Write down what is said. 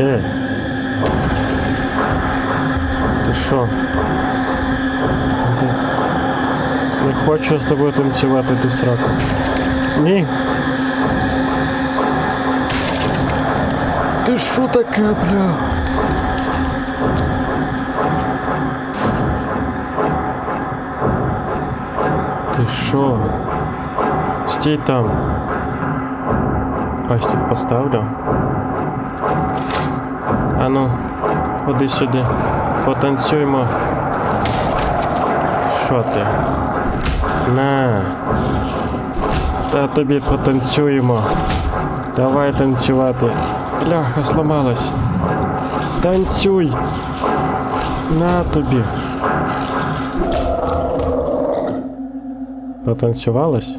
Е. Ти що? Ти... Не хочу я з тобою танцювати, ти сраку. Ні. Ти що таке, бля? Ти що? Стій там. Ось тут поставлю. Ходи сюди. Потанцюймо. Що ти? На. Та тобі потанцюємо. Давай танцювати. Бляха, сломалась. Танцюй. На тобі. Потанцювалась?